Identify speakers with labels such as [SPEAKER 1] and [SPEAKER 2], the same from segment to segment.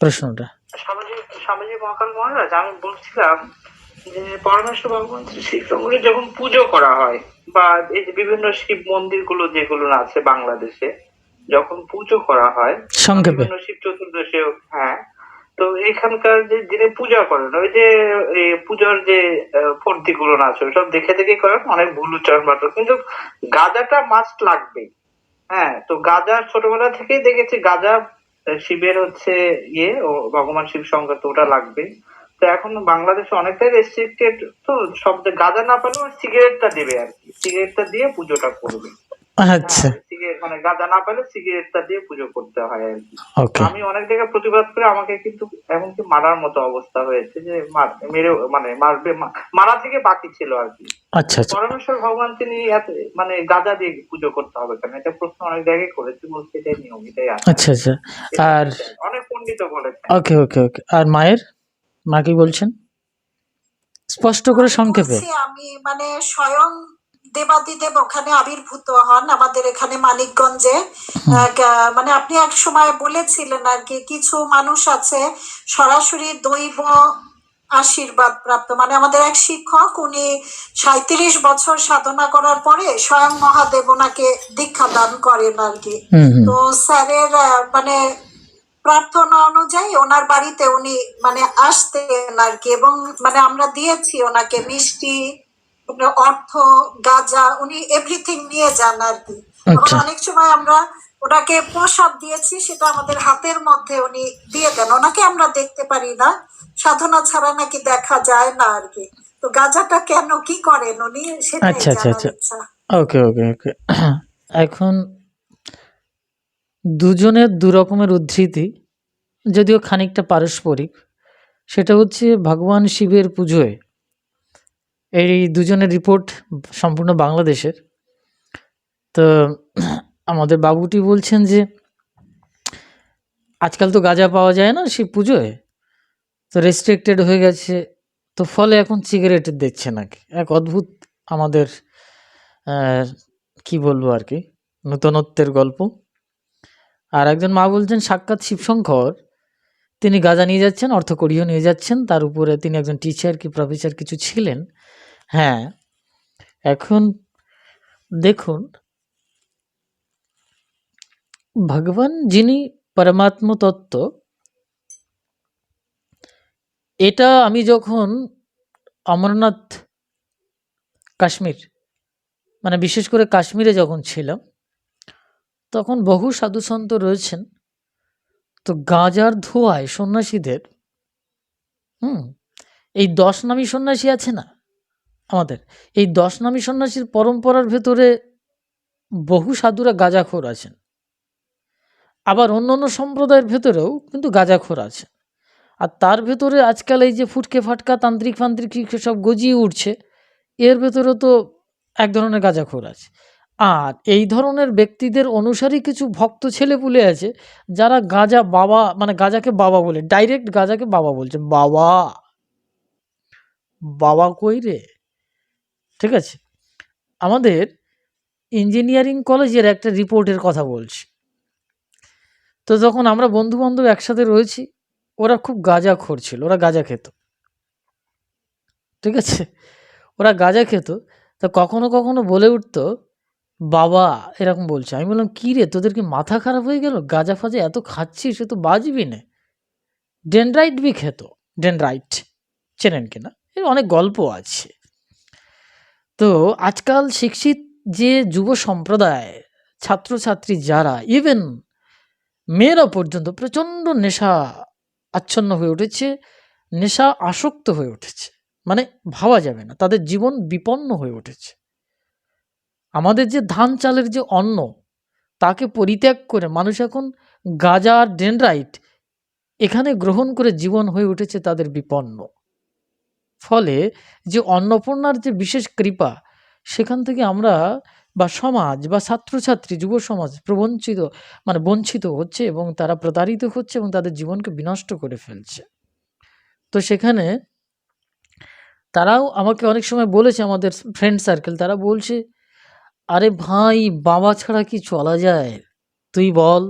[SPEAKER 1] প্রশ্নটা।
[SPEAKER 2] স্বামীজি মহাকাল মহারাজ আমি বলছিলাম যে পরমেশ্বর ভগবান শ্রী শিবশঙ্করের যখন পুজো করা হয় বা এই যে বিভিন্ন শিব মন্দিরগুলো যেগুলো আছে বাংলাদেশে যখন পুজো করা হয়
[SPEAKER 1] সংক্ষেপে।
[SPEAKER 2] শিব চতুর্দশী হ্যাঁ তো এখানকার যে যিনি পূজা করেন ওই যে এই পূজার যে ফর্তি গুলো আছে সব দেখে দেখে করেন অনেক ভুল উচ্চারণ বাটো কিন্তু গাজাটা মাস্ট লাগবে। হ্যাঁ তো গাজা ছোটবেলা থেকেই দেখেছি গাজা শিবের হচ্ছে ইয়ে ও ভগবান শিব সংক্রান্ত ওটা লাগবে। তো এখন বাংলাদেশে অনেকটাই রেস্ট্রিক্টেড তো সব গাঁজা না পেলেও সিগারেটটা দেবে আর কি। সিগারেটটা দিয়ে পুজোটা করবে।
[SPEAKER 1] আচ্ছা।
[SPEAKER 2] হ্যাঁ, মানে গাঁজা না পেলে সিগারেটটা দিয়ে পুজো করতে হয় আর কি। আমি অনেক জায়গায় প্রতিবাদ করে আমাকে কিন্তু এমনকি মারার মতো অবস্থা হয়েছে যে মার- মেরে মানে মারবে মারা থেকে বাকি ছিল আর কি।
[SPEAKER 1] আচ্ছা আচ্ছা।
[SPEAKER 2] পরমেশ্বর ভগবান তিনি এত মানে গাঁজা দিয়ে পুজো করতে হবে কেন? এটা প্রশ্ন অনেক জায়গায় করেছি বলছে এটাই নিয়ম এটাই
[SPEAKER 1] আচ্ছা আচ্ছা। আর
[SPEAKER 2] অনেক পণ্ডিত বলেছেন।
[SPEAKER 1] ওকে ওকে ওকে আর মায়ের? মা কি বলছেন? স্পষ্ট করে সংক্ষেপে।
[SPEAKER 3] আমি মানে স্বয়ং দেবাদিদেব ওখানে আবির্ভূত হন আমাদের এখানে মানিকগঞ্জে। মানে আপনি এক সময় বলেছিলেন আর কি কিছু মানুষ আছে সরাসরি দৈব আশীর্বাদ প্রাপ্ত। মানে আমাদের এক শিক্ষক উনি সাঁত্রিশ বছর সাধনা করার পরে স্বয়ং মহাদেব ওনাকে দীক্ষা দান করেন আর কি। তো স্যারের মানে প্রার্থনা অনুযায়ী ওনার বাড়িতে উনি মানে আসতেন আর কি এবং মানে আমরা দিয়েছি ওনাকে মিষ্টি অর্থ গাজা উনি এভরিথিং নিয়ে যান আর কি।
[SPEAKER 1] আচ্ছা।
[SPEAKER 3] অনেক সময় আমরা ওনাকে প্রসাদ দিয়েছি সেটা আমাদের হাতের মধ্যে উনি দিয়ে দেন। ওনাকে আমরা দেখতে পারি না। সাধনা ছাড়া নাকি দেখা যায় না আর কি। তো গাজাটা কেন কি করেন উনি? সেটাই
[SPEAKER 1] আচ্ছা, আচ্ছা, আচ্ছা। ওকে ওকে ওকে। এখন দুজনের দু রকমের উদ্ধৃতি যদিও খানিকটা পারস্পরিক। সেটা হচ্ছে ভগবান শিবের পুজোয় এই দুজনের রিপোর্ট সম্পূর্ণ বাংলাদেশের। তো আমাদের বাবুটি বলছেন যে, আজকাল তো গাঁজা পাওয়া যায় না শিব পুজোয়। তো রেস্ট্রিক্টেড হয়ে গেছে। তো ফলে এখন সিগারেট দিচ্ছে নাকি? এক অদ্ভুত আমাদের কি বলব আর কি, নূতনত্বের গল্প। আর একজন মা বলছেন, সাক্ষাৎ শিবশঙ্কর। তিনি গাঁজা নিয়ে যাচ্ছেন, অর্থকড়িও নিয়ে যাচ্ছেন। তার উপরে তিনি একজন টিচার কি প্রফেসর কিছু ছিলেন। হ্যাঁ। এখন দেখুন, ভগবান যিনি পরমাত্ম তত্ত্ব, এটা আমি যখন অমরনাথ কাশ্মীর মানে বিশেষ করে কাশ্মীরে যখন ছিলাম, তখন বহু সাধুসন্ত রয়েছেন। তো গাঁজার ধোঁয়ায় সন্ন্যাসীদের, হুম, এই দশ নামী সন্ন্যাসী আছে না? আমাদের। এই দশ নামী সন্ন্যাসীর পরম্পরার ভেতরে বহু সাধুরা গাঁজাখোর আছেন। আবার অন্য অন্য সম্প্রদায়ের ভেতরেও কিন্তু গাঁজাখোর আছে আর তার ভেতরে আজকাল এই যে ফুটকে ফাটকা, তান্ত্রিক ফান্ত্রিক সব গজিয়ে উঠছে, এর ভেতরে তো এক ধরনের গাঁজাখোর আছে। আর এই ধরনের ব্যক্তিদের অনুসারী কিছু ভক্ত ছেলেপুলে আছে, যারা গাঁজা বাবা মানে গাঁজাকে বাবা বলে, ডাইরেক্ট গাঁজাকে বাবা বলছে। বাবা! বাবা কই রে? ঠিক আছে? আমাদের ইঞ্জিনিয়ারিং কলেজের একটা রিপোর্টের কথা বলছি। তো যখন আমরা বন্ধু বান্ধব একসাথে রয়েছি, ওরা খুব গাঁজা খোর ছিল, ওরা গাঁজা খেত। ঠিক আছে? ওরা গাঁজা খেত। তা কখনো কখনো বলে উঠতো, বাবা, এরকম বলছে। আমি বললাম, কী রে, তোদের কি মাথা খারাপ হয়ে গেল? গাঁজা ফাজা এত খাচ্ছিস, সে তো বাজবি না। ডেনরাইট বি খেত। ডেনরাইট চেনেন কিনা? এর অনেক গল্প আছে। তো আজকাল শিক্ষিত যে যুব সম্প্রদায়, ছাত্রছাত্রী যারা ইভেন মেয়েরা পর্যন্ত প্রচণ্ড নেশা আচ্ছন্ন হয়ে উঠেছে, নেশা আসক্ত হয়ে উঠেছে। মানে ভাবা যাবে না, তাদের জীবন বিপন্ন হয়ে উঠেছে। আমাদের যে ধান চালের যে অন্ন, তাকে পরিত্যাগ করে মানুষ এখন গাজা ডেনরাইট এখানে গ্রহণ করে জীবন হয়ে উঠেছে তাদের বিপন্ন। ফলে যে অন্নপূর্ণার যে বিশেষ কৃপা, সেখান থেকে আমরা বা সমাজ বা ছাত্রছাত্রী, যুব সমাজ প্রবঞ্চিত মানে বঞ্চিত হচ্ছে এবং তারা প্রতারিত হচ্ছে এবং তাদের জীবনকে বিনষ্ট করে ফেলছে। তো সেখানে তারাও আমাকে অনেক সময় বলেছে, আমাদের ফ্রেন্ড সার্কেল তারা বলছে, আরে ভাই, বাবা ছাড়া কি চলা যায়? তুই বল।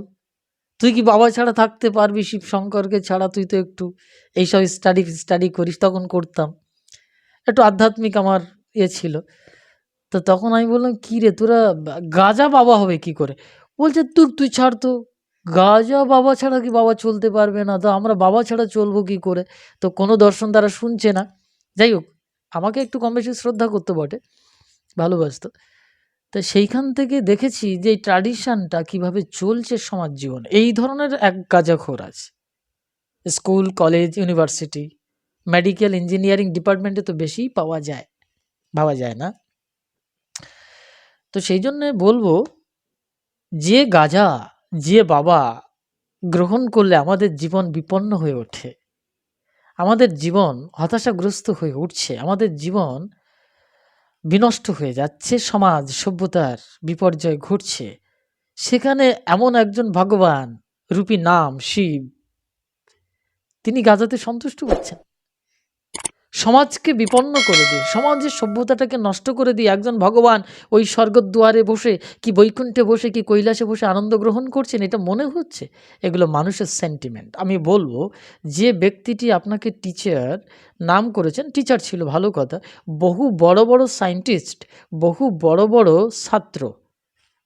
[SPEAKER 1] তুই কি বাবা ছাড়া থাকতে পারবি শিব শঙ্করকে ছাড়া? তুই তো একটু এইসব স্টাডি স্টাডি করিস, তখন করতাম। একটু আধ্যাত্মিক আমার ইয়ে ছিল। তো তখন আমি বললাম, কী রে, তোরা গাজা বাবা হবে কি করে? বলছে তুই তুই ছাড় তো। গাজা বাবা ছাড়া কি বাবা চলতে পারবে না? তো আমরা বাবা ছাড়া চলবো কি করে? তো কোনো দর্শন তারা শুনছে না। যাই হোক, আমাকে একটু কম বেশি শ্রদ্ধা করতে বটে। ভালোবাসতো। তো সেইখান থেকে দেখেছি যে এই ট্র্যাডিশনটা কীভাবে চলছে সমাজ জীবন। এই ধরনের এক গাজাখোর আছে school, college, university medical engineering ডিপার্টমেন্টে তো বেশিই পাওয়া যায়, ভাবা যায় না। তো সেই জন্যে বলব, যে গাজা, যে বাবা গ্রহণ করলে আমাদের জীবন বিপন্ন হয়ে ওঠে। আমাদের জীবন হতাশাগ্রস্ত হয়ে উঠছে। আমাদের জীবন বিনষ্ট হয়ে যাচ্ছে, সমাজ সভ্যতার বিপর্যয় ঘটছে। সেখানে এমন একজন ভগবান, রূপী নাম শিব। তিনি গাজাতে সন্তুষ্ট করছেন সমাজকে বিপন্ন করে দিয়ে। সমাজের সভ্যতাটাকে নষ্ট করে দিয়ে একজন ভগবান ওই স্বর্গদ্বারে বসে কি বৈকুণ্ঠে বসে কি কৈলাসে বসে আনন্দ গ্রহণ করছেন, এটা মনে হচ্ছে? এগুলো মানুষের সেন্টিমেন্ট আমি বলব, যে ব্যক্তিটি আপনাকে টিচার নাম করেছেন টিচার ছিল, ভালো কথা, বহু বড় বড় সায়েন্টিস্ট বহু বড় বড় ছাত্র,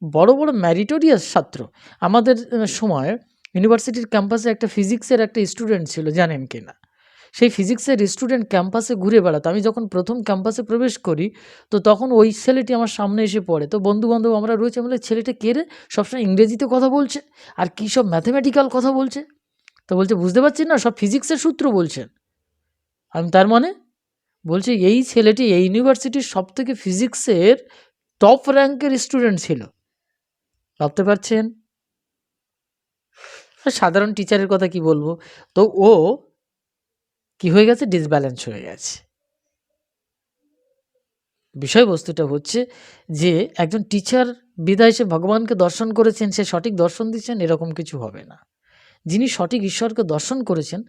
[SPEAKER 1] বড় বড় ম্যারিটোরিয়াস ছাত্র। আমাদের সময় ইউনিভার্সিটির ক্যাম্পাসে একটা ফিজিক্সের একটা স্টুডেন্ট ছিল, জানেন কি না সেই ফিজিক্সের স্টুডেন্ট ক্যাম্পাসে ঘুরে বেড়াতো। আমি যখন প্রথম ক্যাম্পাসে প্রবেশ করি, তো তখন ওই ছেলেটি আমার সামনে এসে পড়ে। তো বন্ধু বান্ধব আমরা রয়েছে বলে ছেলেটা কে রে? সবসময় ইংরেজিতে কথা বলছে? আর কী সব ম্যাথামেটিক্যাল কথা বলছে? তো বলছে, বুঝতে পারছি না? সব ফিজিক্সের সূত্র বলছেন আমি তার মানে? বলছে, এই ছেলেটি এই ইউনিভার্সিটির সব থেকে ফিজিক্সের টপ র্যাঙ্কের স্টুডেন্ট ছিল। ভাবতে পারছেন? সাধারণ টিচারের কথা কি বলব? তো ও কি হয়ে গেছে? ডিসব্যালেন্স হয়ে গেছে। বিষয়বস্তুটা হচ্ছে যে, একজন টিচার বিদায় সে ভগবানকে দর্শন করেছেন, সে সঠিক দর্শন দিচ্ছেন, এরকম কিছু হবে না। যিনি সঠিক ঈশ্বরকে দর্শন করেছেন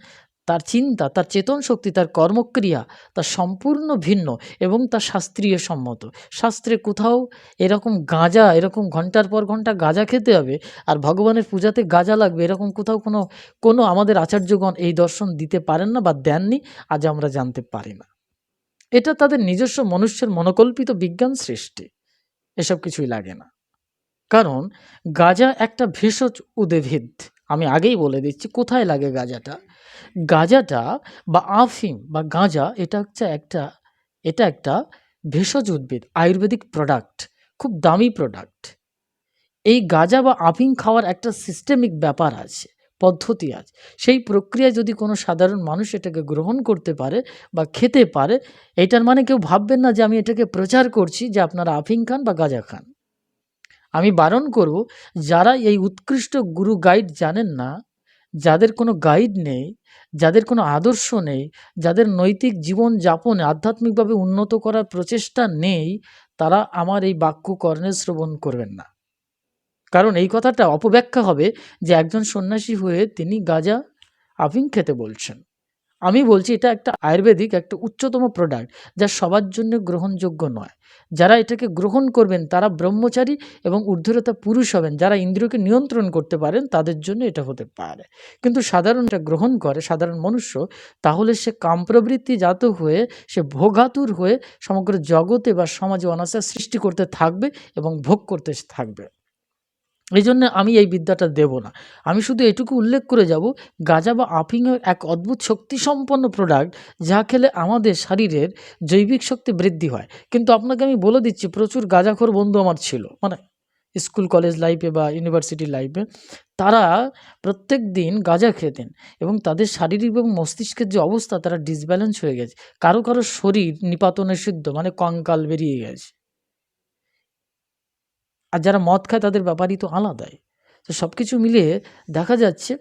[SPEAKER 1] তার চিন্তা, তার চেতন শক্তি, তার কর্মক্রিয়া তার সম্পূর্ণ ভিন্ন এবং তার শাস্ত্রীয় সম্মত। শাস্ত্রে কোথাও এরকম গাঁজা, এরকম ঘণ্টার পর ঘণ্টা গাঁজা খেতে হবে আর ভগবানের পূজাতে গাঁজা লাগবে, এরকম কোথাও কোনো কোনো আমাদের আচার্যগণ এই দর্শন দিতে পারেন না বা দেননি, আজ আমরা জানতে পারি না। এটা তাদের নিজস্ব মনুষ্যের মনোকল্পিত বিজ্ঞান সৃষ্টি। এসব কিছুই লাগে না। কারণ গাঁজা একটা ভেষজ উদ্ভিদ। আমি আগেই বলে দিচ্ছি, কোথায় লাগে গাঁজাটা? গাঁজাটা বা আফিম বা গাঁজা এটা হচ্ছে একটা, এটা একটা ভেষজ উদ্ভিদ, আয়ুর্বেদিক প্রোডাক্ট খুব দামি প্রোডাক্ট এই গাঁজা বা আফিম খাওয়ার একটা সিস্টেমিক ব্যাপার আছে, পদ্ধতি আছে। সেই প্রক্রিয়ায় যদি কোনো সাধারণ মানুষ এটাকে গ্রহণ করতে পারে বা খেতে পারে, এটার মানে কেউ ভাববেন না যে আমি এটাকে প্রচার করছি যে আপনারা আফিং খান বা গাঁজা খান। আমি বারণ করব, যারা এই উৎকৃষ্ট গুরু গাইড জানেন না যাদের কোনো গাইড নেই, যাদের কোনো আদর্শ নেই, যাদের নৈতিক জীবন যাপনে আধ্যাত্মিকভাবে উন্নত করার প্রচেষ্টা নেই, তারা আমার এই বাক্য কর্ণে শ্রবণ করবেন না। কারণ এই কথাটা অপব্যাখ্যা হবে যে একজন সন্ন্যাসী হয়ে তিনি গাজা আফিং খেতে বলছেন। আমি বলছি এটা একটা আয়ুর্বেদিক একটা উচ্চতম প্রোডাক্ট যা সবার জন্য গ্রহণযোগ্য নয়। যারা এটাকে গ্রহণ করবেন, তারা ব্রহ্মচারী এবং ঊর্ধ্বরতা পুরুষ হবেন। যারা ইন্দ্রিয়কে নিয়ন্ত্রণ করতে পারেন, তাদের জন্য এটা হতে পারে। কিন্তু সাধারণ এটা গ্রহণ করে, সাধারণ মনুষ্য, তাহলে সে কামপ্রবৃত্তি জাত হয়ে, সে ভোগাতুর হয়ে সমগ্র জগতে বা সমাজে অনাচার সৃষ্টি করতে থাকবে এবং ভোগ করতে থাকবে। এই জন্য আমি এই বিদ্যাটা দেব না। আমি শুধু এটুকু উল্লেখ করে যাব, গাঁজা বা আফিংয়ের এক অদ্ভুত শক্তিসম্পন্ন প্রোডাক্ট যা খেলে আমাদের শরীরের জৈবিক শক্তি বৃদ্ধি হয়। কিন্তু আপনাকে আমি বলে দিচ্ছি, প্রচুর গাঁজাখোর বন্ধু আমার ছিল মানে স্কুল, কলেজ লাইফে বা ইউনিভার্সিটি লাইফে তারা প্রত্যেক দিন গাঁজা খেতেন এবং তাদের শারীরিক এবং মস্তিষ্কের যে অবস্থা, তারা ডিসব্যালেন্স হয়ে গেছে। কারও কারও শরীর নিপাতনে সিদ্ধ মানে কঙ্কাল বেরিয়ে গেছে। আর যারা মদ খায় তাদের ব্যাপারই তো আলাদাই। তো সব কিছু মিলিয়ে দেখা যাচ্ছে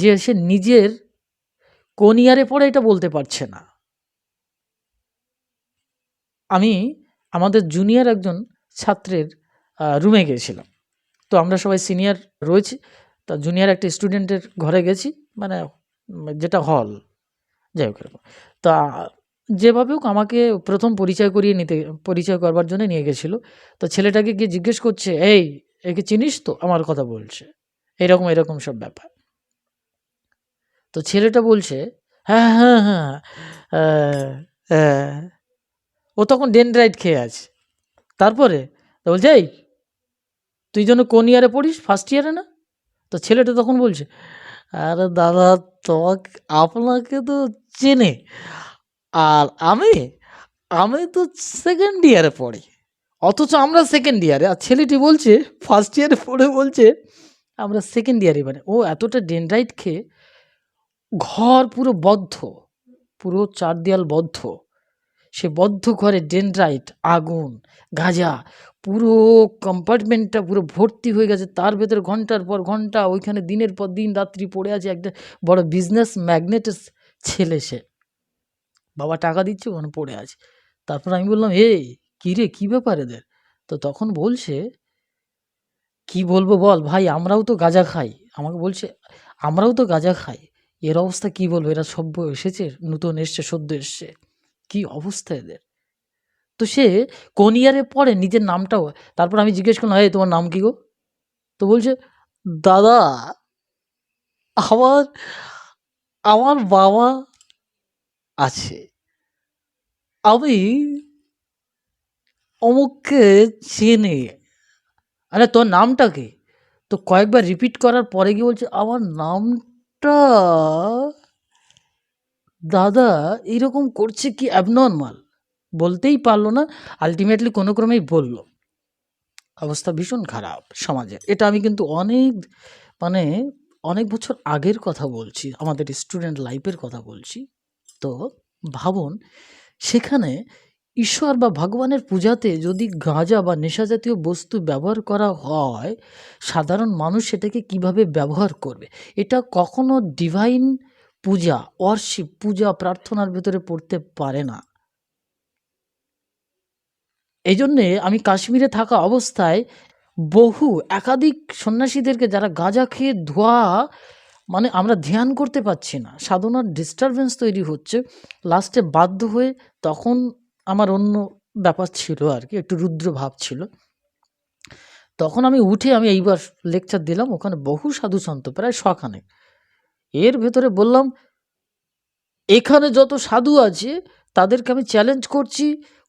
[SPEAKER 1] যে সে নিজের কোন ইয়ারে পড়ে এটা বলতে পারছে না। আমি আমাদের জুনিয়র একজন ছাত্রের রুমে গিয়েছিলাম। তো আমরা সবাই সিনিয়র রয়েছি। তা জুনিয়র একটা স্টুডেন্টের ঘরে গেছি মানে যেটা হল, যাই হোক তা যেভাবে হোক আমাকে প্রথম পরিচয় করিয়ে নিতে, পরিচয় করবার জন্য নিয়ে গেছিল। তো ছেলেটাকে গিয়ে জিজ্ঞেস করছে, এই, একে চিনিস তো? আমার কথা বলছে। এরকম এরকম সব ব্যাপার। তো ছেলেটা বলছে হ্যাঁ হ্যাঁ হ্যাঁ আহ।" ও তখন ডেনড্রাইট খেয়ে আছে। তারপরে? তো বলছে, এই, তুই যেন কোন ইয়ারে পড়িস? ফার্স্ট ইয়ারে না? তো ছেলেটা তখন বলছে, আরে দাদা, তোমাকে, আপনাকে তো চেনে। আর আমি আমি তো সেকেন্ড ইয়ারে পড়ি। অথচ আমরা সেকেন্ড ইয়ারে আর ছেলেটি বলছে ফার্স্ট ইয়ারে পড়ে বলছে, আমরা সেকেন্ড ইয়ারে মানে ও এতটা ডেনড্রাইট খেয়ে ঘর পুরো বদ্ধ, পুরো চার দেয়াল বদ্ধ। সে বদ্ধ ঘরে ডেনড্রাইট আগুন, গাঁজা, পুরো কম্পার্টমেন্টটা পুরো ভর্তি হয়ে গেছে। তার ভেতরে ঘণ্টার পর ঘণ্টা, ওইখানে দিনের পর দিন রাত্রি পড়ে আছে একটা বড় বিজনেস ম্যাগনেটের ছেলে সে। বাবা টাকা দিচ্ছে, ওখানে পড়ে আছে। তারপর আমি বললাম, এ, কী রে, কী ব্যাপার এদের? তো তখন বলছে, কি বলব বল, ভাই, আমরাও তো গাঁজা খাই। আমাকে বলছে, আমরাও তো গাঁজা খাই। এর অবস্থা কি বলব? এরা সভ্য এসেছে, নতুন এসছে, সদ্য এসছে। কি অবস্থা এদের? তো সে কোন ইয়ারে পড়ে, নিজের নামটাও। তারপর আমি জিজ্ঞেস করলাম এই তোমার নাম কি গো? তো বলছে, দাদা, আমার আমার বাবা আছে। আমি অমুককে চিনি আরে, তোর নামটা কি? তো কয়েকবার রিপিট করার পরে গিয়ে বলছে, আমার নামটা দাদা, এরকম করছে কি অ্যাবনর্মাল বলতেই পারল না। আলটিমেটলি কোনো ক্রমেই বলল। অবস্থা ভীষণ খারাপ সমাজের। এটা আমি কিন্তু অনেক মানে অনেক বছর আগের কথা বলছি। আমাদের স্টুডেন্ট লাইফের কথা বলছি। তো ভাবুন, সেখানে ঈশ্বর বা ভগবানের পূজাতে যদি গাঁজা বা নেশা জাতীয় বস্তু ব্যবহার করা হয়, সাধারণ মানুষ সেটাকে কীভাবে ব্যবহার করবে? এটা কখনো ডিভাইন পূজা ওয়ার্শিপ পূজা, প্রার্থনার ভেতরে পড়তে পারে না। এই জন্যে আমি কাশ্মীরে থাকা অবস্থায় বহু একাধিক সন্ন্যাসীদেরকে যারা গাঁজা খেয়ে ধোয়া মানে আমরা ধ্যান করতে পারছি না। সাধনার ডিস্টারবেন্স তৈরি হচ্ছে। লাস্টে বাধ্য হয়ে তখন আমার অন্য ব্যাপার ছিল আর কি, একটু রুদ্র ভাব ছিল। তখন আমি উঠে আমি এইবার লেকচার দিলাম, ওখানে বহু সাধু সন্ত, প্রায় শখানে এর ভেতরে বললাম, এখানে যত সাধু আছে, তাদেরকে আমি চ্যালেঞ্জ করছি,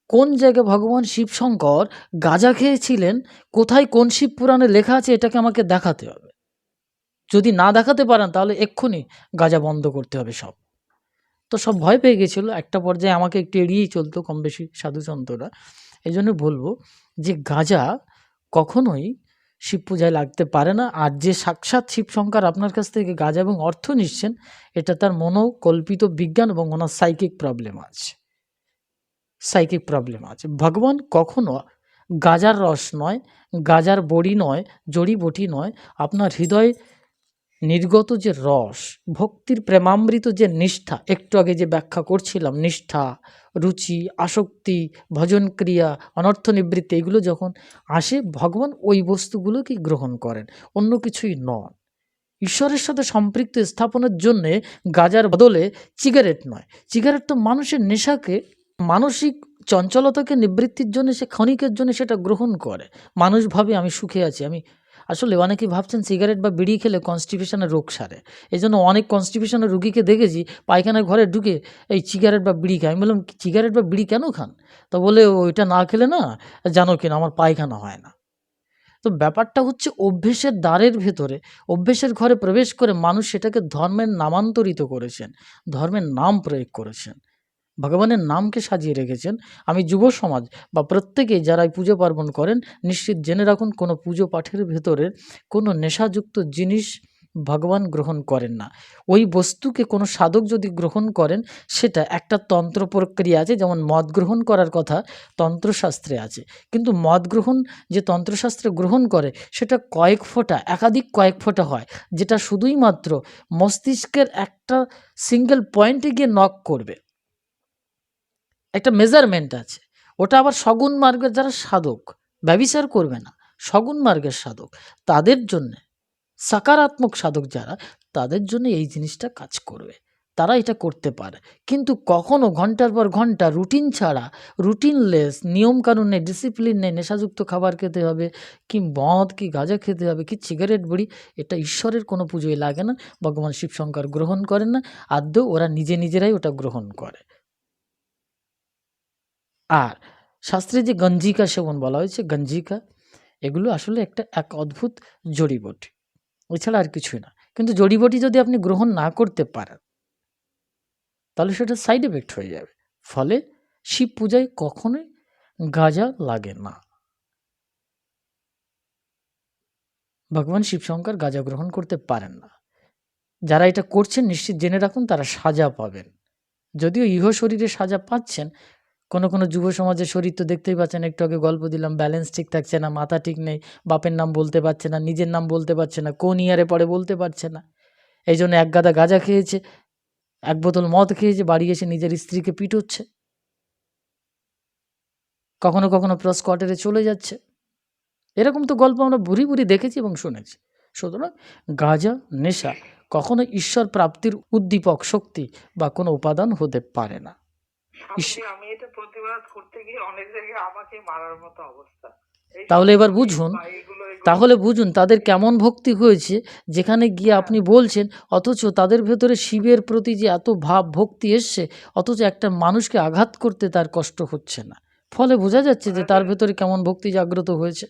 [SPEAKER 1] কোন জায়গায় ভগবান শিবশঙ্কর গাঁজা খেয়েছিলেন, কোথায় কোন শিব পুরাণে লেখা আছে, এটাকে আমাকে দেখাতে হবে। যদি না দেখাতে পারেন, তাহলে এক্ষুনি গাঁজা বন্ধ করতে হবে সব। তো সব ভয় পেয়ে গেছিল। একটা পর্যায়ে আমাকে একটু এড়িয়েই চলতো কম বেশি সাধুসন্তরা এই জন্য বলব যে গাঁজা কখনোই শিব পূজায় লাগতে পারে না। আর যে সাক্ষাৎ শিবশঙ্কর আপনার কাছ থেকে গাঁজা এবং অর্থ নিচ্ছেন, এটা তার মনোকল্পিত বিজ্ঞান এবং ওনার সাইকিক প্রবলেম আছে। সাইকিক প্রবলেম আছে। ভগবান কখনো গাজার রস নয়, গাজার বড়ি নয়, জড়িবটি নয়। আপনার হৃদয় নির্গত যে রস, ভক্তির প্রেমামৃত যে নিষ্ঠা, একটু আগে যে ব্যাখ্যা করছিলাম, নিষ্ঠা, রুচি, আসক্তি ভজন ক্রিয়া অনর্থ নিবৃত্তি এগুলো যখন আসে, ভগবান ওই বস্তুগুলোকে গ্রহণ করেন, অন্য কিছুই নন। ঈশ্বরের সাথে সম্পৃক্ত স্থাপনের জন্যে গাজার বদলে সিগারেট নয়। সিগারেট তো মানুষের নেশাকে, মানসিক চঞ্চলতাকে, নিবৃত্তির জন্য, সে ক্ষণিকের জন্য সেটা গ্রহণ করে। মানুষ ভাবে, আমি সুখে আছি, আমি আসলে অনেকেই ভাবছেন সিগারেট বা বিড়ি খেলে কনস্টিপেশনের রোগ সারে। এই জন্য অনেক কনস্টিপেশনের রুগীকে দেখেছি, পায়খানার ঘরে ঢুকে এই সিগারেট বা বিড়ি খায়। আমি বললাম সিগারেট বা বিড়ি কেন খান? তো বলে ওইটা না খেলে না, জানো কিনা, আমার পায়খানা হয় না। তো ব্যাপারটা হচ্ছে অভ্যেসের দ্বারের ভেতরে, অভ্যেসের ঘরে প্রবেশ করে মানুষ সেটাকে ধর্মের নামান্তরিত করেছেন, ধর্মের নাম প্রয়োগ করেছেন। ভগবানের নামকে সাজিয়ে রেখেছেন। আমি যুব সমাজ বা প্রত্যেকেই যারা এই পুজো পার্বণ করেন, নিশ্চিত জেনে রাখুন, কোনো পুজো পাঠের ভেতরে কোনো নেশাযুক্ত জিনিস ভগবান গ্রহণ করেন না। ওই বস্তুকে কোনো সাধক যদি গ্রহণ করেন, সেটা একটা তন্ত্র প্রক্রিয়া আছে, যেমন মদ গ্রহণ করার কথা তন্ত্রশাস্ত্রে আছে। কিন্তু মদ গ্রহণ, যে তন্ত্রশাস্ত্রে গ্রহণ করে, সেটা কয়েক ফোঁটা, একাধিক কয়েক ফোঁটা হয়, যেটা শুধুই মাত্র মস্তিষ্কের একটা সিঙ্গেল পয়েন্টে গিয়ে নক করবে। একটা মেজারমেন্ট আছে। ওটা আবার সগুণ মার্গের যারা সাধক, ব্যবিচার করবে না, সগুণ মার্গের সাধক, তাদের জন্য, সাকারাত্মক সাধক যারা, তাদের জন্য এই জিনিসটা কাজ করবে। তারা এটা করতে পারে। কিন্তু কখনো ঘণ্টার পর ঘণ্টা রুটিন ছাড়া রুটিনলেস নিয়মকানুন নেই ডিসিপ্লিন নেই নেশাযুক্ত খাবার খেতে হবে, কি মদ, কি গাঁজা খেতে হবে, কি সিগারেট বিড়ি এটা ঈশ্বরের কোনো পুজোয় লাগে না, ভগবান শিবশঙ্কর গ্রহণ করেন না, আদৌ ওরা নিজে নিজেরাই ওটা গ্রহণ করে। আর শাস্ত্রে যে গঞ্জিকা সেবন বলা হয়েছে, গঞ্জিকা, এগুলো আসলে একটা, এক অদ্ভুত জড়িবটি। এছাড়া আর কিছুই না। কিন্তু জড়িবটি যদি আপনি গ্রহণ না করতে পারেন, তাহলে সেটা সাইড এফেক্ট হয়ে যাবে। ফলে শিব পূজায় কখনোই গাজা লাগে না। ভগবান শিবশঙ্কর গাজা গ্রহণ করতে পারেন না। যারা এটা করছেন, নিশ্চিত জেনে রাখুন, তারা সাজা পাবেন। যদিও ইহ শরীরে সাজা পাচ্ছেন কোনো কোনো যুব সমাজের শরীর তো দেখতেই পাচ্ছেন, একটু আগে গল্প দিলাম ব্যালেন্স ঠিক থাকছে না, মাথা ঠিক নেই, বাপের নাম বলতে পারছে না, নিজের নাম বলতে পারছে না, কোন ইয়ারে পড়ে বলতে পারছে না। এই জন্য এক গাদা গাঁজা খেয়েছে, এক বোতল মদ খেয়েছে, বাড়ি এসে নিজের স্ত্রীকে পিটোচ্ছে। কখনো কখনো প্লাস কোয়ার্টারে চলে যাচ্ছে। এরকম তো গল্প আমরা বুড়ি বুড়ি দেখেছি এবং শুনেছি। সুতরাং গাঁজা, নেশা কখনো ঈশ্বর প্রাপ্তির উদ্দীপক শক্তি বা কোনো উপাদান হতে পারে না।
[SPEAKER 2] আমি এটা প্রতিবাদ করতে গিয়ে অনেক জায়গায় আমাকে মারার মতো অবস্থা।
[SPEAKER 1] তাহলে এবার বুঝুন, তাহলে বুঝুন তাদের কেমন ভক্তি হয়েছে যেখানে গিয়ে আপনি বলছেন অথচ তাদের ভেতরে শিবের প্রতি যে এত ভাব ভক্তি এসছে অথচ একটা মানুষকে আঘাত করতে তার কষ্ট হচ্ছে না। ফলে বোঝা যাচ্ছে যে তার ভেতরে কেমন ভক্তি জাগ্রত হয়েছে।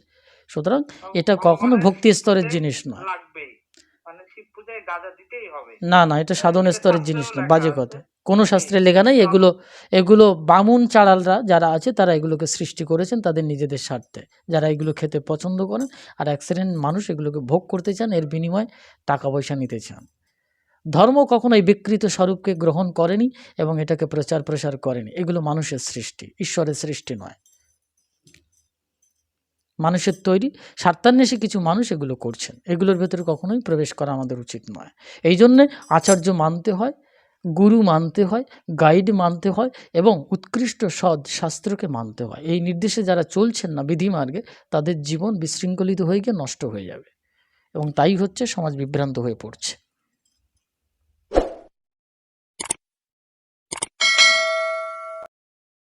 [SPEAKER 1] সুতরাং এটা কখনো ভক্তি স্তরের জিনিস নয়
[SPEAKER 2] লাগবেই মানে শিব পূজায় গাঁজা দিতেই হবে
[SPEAKER 1] না না এটা সাধন স্তরের জিনিস না বাজে কথা। কোনো শাস্ত্রে লেখা নাই এগুলো এগুলো বামুন চাড়ালরা যারা আছে তারা এগুলোকে সৃষ্টি করেছেন তাদের নিজেদের স্বার্থে। যারা এগুলো খেতে পছন্দ করেন আর অ্যাক্সিডেন্ট মানুষ এগুলোকে ভোগ করতে চান এর বিনিময়ে টাকা পয়সা নিতে চান। ধর্ম কখনো এই বিকৃত স্বরূপকে গ্রহণ করেনি এবং এটাকে প্রচার প্রসার করেনি। এগুলো মানুষের সৃষ্টি ঈশ্বরের সৃষ্টি নয়। মানুষের তৈরি স্বার্থান্বেষী কিছু মানুষ এগুলো করছেন। এগুলোর ভেতরে কখনোই প্রবেশ করা আমাদের উচিত নয়। এই জন্যে আচার্য মানতে হয়, গুরু মানতে হয়, গাইড মানতে হয় এবং উৎকৃষ্ট সৎ শাস্ত্রকে মানতে হয়। এই নির্দেশে যারা চলছেন না বিধিমার্গে, তাদের জীবন বিশৃঙ্খলিত হয়ে গিয়ে নষ্ট হয়ে যাবে এবং তাই হচ্ছে সমাজ বিভ্রান্ত হয়ে পড়ছে।